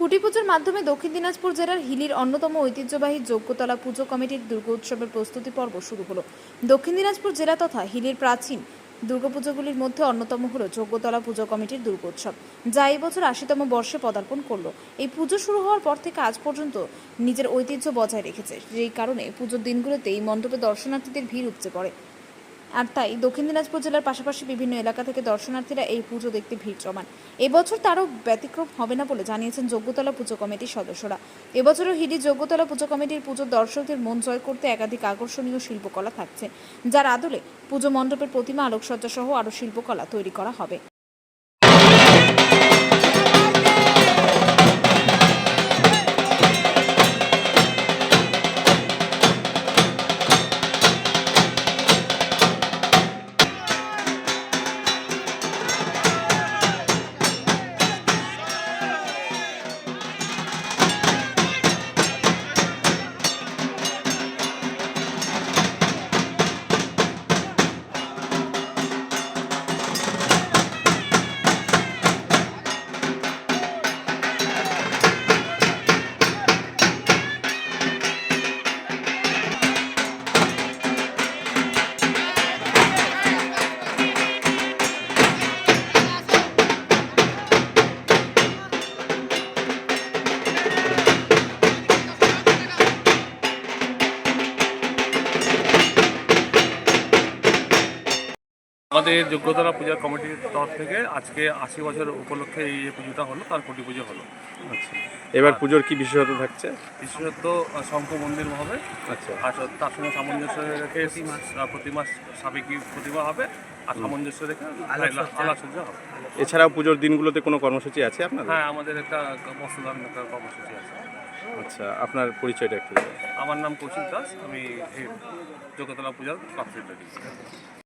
খুঁটি পুজোর মাধ্যমে দক্ষিণ দিনাজপুর জেলার হিলির অন্যতম ঐতিহ্যবাহী যজ্ঞতলা পুজো কমিটির দুর্গোৎসবের প্রস্তুতি পর্ব শুরু হলো। দক্ষিণ দিনাজপুর জেলা তথা হিলির প্রাচীন দুর্গাপুজোগুলির মধ্যে অন্যতম হল যজ্ঞতলা পুজো কমিটির দুর্গোৎসব যা এই বছর আশিতম বর্ষে পদার্পণ করল। এই পুজো শুরু হওয়ার পর থেকে আজ পর্যন্ত নিজের ঐতিহ্য বজায় রেখেছে, যেই কারণে পুজোর দিনগুলোতে এই মণ্ডপে দর্শনার্থীদের ভিড় উপচে পড়ে। আর তাই দক্ষিণ দিনাজপুর জেলার পাশাপাশি বিভিন্ন এলাকা থেকে দর্শনার্থীরা এই পুজো দেখতে ভিড় জমান। এবছর তারও ব্যতিক্রম হবে না বলে জানিয়েছেন যোগ্যতলা পুজো কমিটির সদস্যরা। এবছরও হিডি যোগ্যতলা পুজো কমিটির পুজো দর্শকদের মন জয় করতে একাধিক আকর্ষণীয় শিল্পকলা থাকছে। যার আদলে পুজো মণ্ডপের প্রতিমা আলোকসজ্জা সহ আরও শিল্পকলা তৈরি করা হবে। আমাদের যোগ্যতলা পূজা কমিটির তরফ থেকে আজকে আশি বছর উপলক্ষে এই যে পুজোটা হলো তার কোটি পুজো হলো। আচ্ছা। এবার পুজোর কি বিশেষত্ব থাকছে? বিশেষত আহ, শঙ্খ মন্দির হবে। আচ্ছা। আর তার সঙ্গে সামঞ্জস্য রেখে প্রতিমা সাবেকি প্রতিমা হবে আর সামঞ্জস্য রেখে আলাসজ্জা হবে। এছাড়াও পুজোর দিনগুলোতে কোনো কর্মসূচি আছে আপনার হ্যাঁ আমাদের একটা বস্ত্রদান একটা কর্মসূচি আছে। আচ্ছা আপনার পরিচয়টা একটু আমার নাম কৌশিক দাস আমি এই যোগ্যতলা পূজার কর্পোরেটর